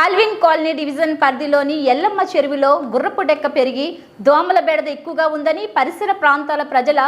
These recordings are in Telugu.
ఆల్విన్ కాలనీ డివిజన్ పరిధిలోని ఎల్లమ్మ చెరువులో గుర్రపు డెక్క పెరిగి దోమల బెడద ఎక్కువగా ఉందని పరిసర ప్రాంతాల ప్రజల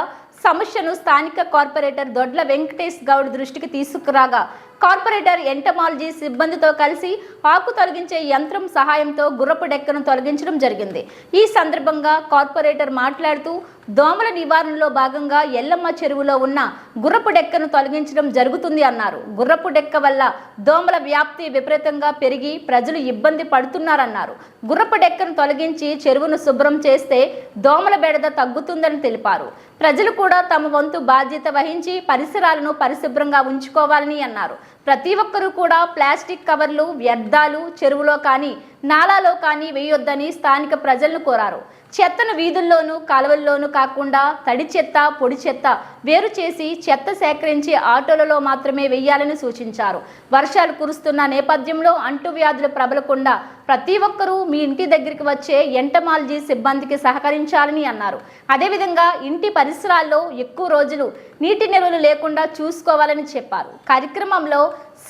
సమస్యను స్థానిక కార్పొరేటర్ దొడ్ల వెంకటేష్ గౌడ్ దృష్టికి తీసుకురాగా. కార్పొరేటర్ ఎంటమాలజీ సిబ్బందితో కలిసి ఆకు తొలగించే యంత్రం సహాయంతో గుర్రపు డెక్కను తొలగించడం జరిగింది. ఈ సందర్భంగా కార్పొరేటర్ మాట్లాడుతూ దోమల నివారణలో భాగంగా ఎల్లమ్మ చెరువులో ఉన్న గుర్రపు డెక్కను తొలగించడం జరుగుతుంది అన్నారు. గుర్రపు డెక్క వల్ల దోమల వ్యాప్తి విపరీతంగా పెరిగి ప్రజలు ఇబ్బంది పడుతున్నారన్నారు. గుర్రపు డెక్కను తొలగించి చెరువును శుభ్రం చేస్తే దోమల బెడద తగ్గుతుందని తెలిపారు. ప్రజలు కూడా తమ వంతు బాధ్యత వహించి పరిసరాలను పరిశుభ్రంగా ఉంచుకోవాలని అన్నారు. ప్రతి ఒక్కరూ కూడా ప్లాస్టిక్ కవర్లు వ్యర్థాలు చెరువులో కానీ నాలాలో కానీ వేయొద్దని స్థానిక ప్రజలను కోరారు. చెత్తను వీధుల్లోనూ కాలువల్లోనూ కాకుండా తడి చెత్త పొడి చెత్త వేరు చేసి చెత్త సేకరించి ఆటోలలో మాత్రమే వేయాలని సూచించారు. వర్షాలు కురుస్తున్న నేపథ్యంలో అంటువ్యాధులు ప్రబలకుండా ప్రతి ఒక్కరూ మీ ఇంటి దగ్గరికి వచ్చే ఎంటమాలజీ సిబ్బందికి సహకరించాలని అన్నారు. అదేవిధంగా ఇంటి పరిసరాల్లో ఎక్కువ రోజులు నీటి నిల్వలు లేకుండా చూసుకోవాలని చెప్పారు. కార్యక్రమంలో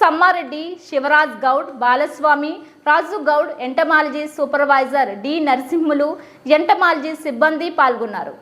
Sammareddy Shivaraj Goud Balaswamy Raju Goud entomology supervisor D Narasimhulu entomology సిబ్బంది పాల్గొన్నారు.